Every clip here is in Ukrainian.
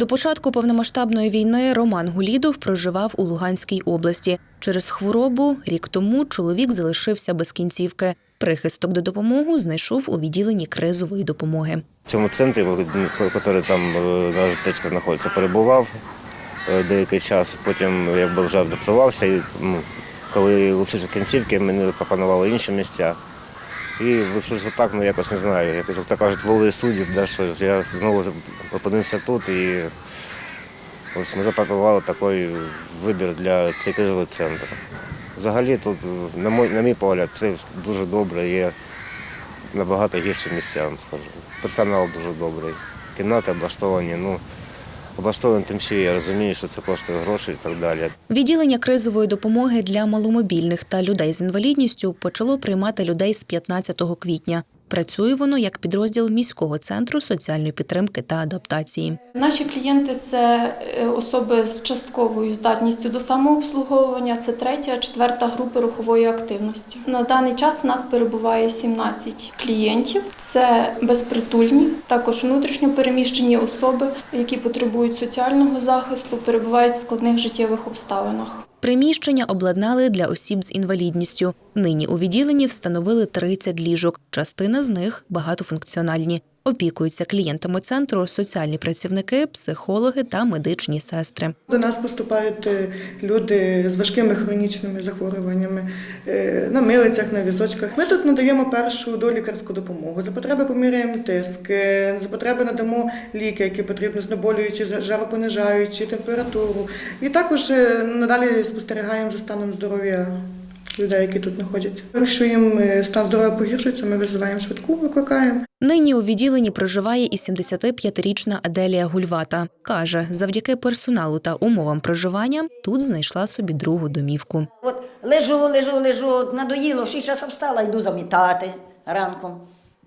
До початку повномасштабної війни Роман Гулідов проживав у Луганській області. Через хворобу рік тому чоловік залишився без кінцівки. Прихисток до допомоги знайшов у відділенні кризової допомоги. В цьому центрі, який там е, на житечках знаходиться, перебував е, деякий час. Потім якби вже адаптувався. І, ну, коли лишився кінцівки, мені пропонували інші місця. І вийшло так, ну якось не знаю, якось як то кажуть, воли суддів, да, що я знову опинився тут і ось ми запропонували такий вибір для цього кризового центру. Взагалі тут, на мій, на мій погляд, це дуже добре, є набагато гірше місця, я скажу. Персонал дуже добрий, кімнати облаштовані, ну, облаштовані тим, що я розумію, що це коштує гроші і так далі. Відділення кризової допомоги для маломобільних та людей з інвалідністю почало приймати людей з 15 квітня. Працює воно як підрозділ міського центру соціальної підтримки та адаптації. Наші клієнти це е, особи з частковою здатністю до самообслуговування. Це третя, четверта групи рухової активності. На даний час у нас перебуває 17 клієнтів. Це безпритульні, також внутрішньо переміщені особи, які потребують соціального захисту, перебувають в складних життєвих обставинах. Приміщення обладнали для осіб з інвалідністю. Нині у відділенні встановили 30 ліжок. Частина з них багатофункціональні. Опікуються клієнтами центру соціальні працівники, психологи та медичні сестри. До нас поступають е, люди з важкими хронічними захворюваннями е, на милицях, на візочках. Ми тут надаємо першу долікарську допомогу. За потреби поміряємо тиск, за потреби надамо ліки, які потрібні, знеболюючі, жаропонижаючі, температуру. І також е, надалі спостерігаємо за станом здоров'я людей, які тут знаходяться. Якщо їм е, стан здоров'я погіршується, ми визиваємо швидку, викликаємо. Нині у відділенні проживає і 75-річна Аделія Гульвата. Каже, завдяки персоналу та умовам проживання тут знайшла собі другу домівку. От лежу, лежу, лежу, надоїло, шість часов встала, йду замітати ранком.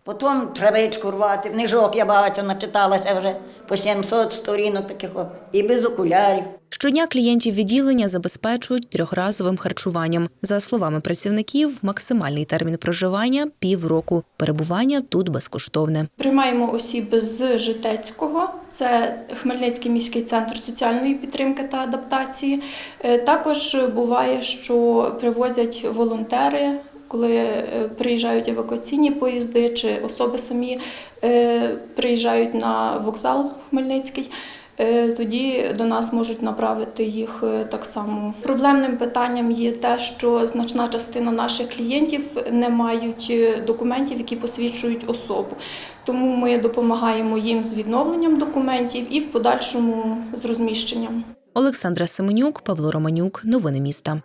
Потім травичку рвати, книжок я багато начиталася вже по 700 сторінок таких, і без окулярів. Щодня клієнтів відділення забезпечують трьохразовим харчуванням. За словами працівників, максимальний термін проживання півроку. Перебування тут безкоштовне. Приймаємо осіб з Житецького, це Хмельницький міський центр соціальної підтримки та адаптації. Е, Також буває, що привозять волонтери, коли е, приїжджають евакуаційні поїзди, чи особи самі е, приїжджають на вокзал Хмельницький. Е, Тоді до нас можуть направити їх е, так само. Проблемним питанням є те, що значна частина наших клієнтів не мають е, документів, які посвідчують особу. Тому ми допомагаємо їм з відновленням документів і в подальшому з розміщенням. Олександра Семенюк, Павло Романюк. Новини міста.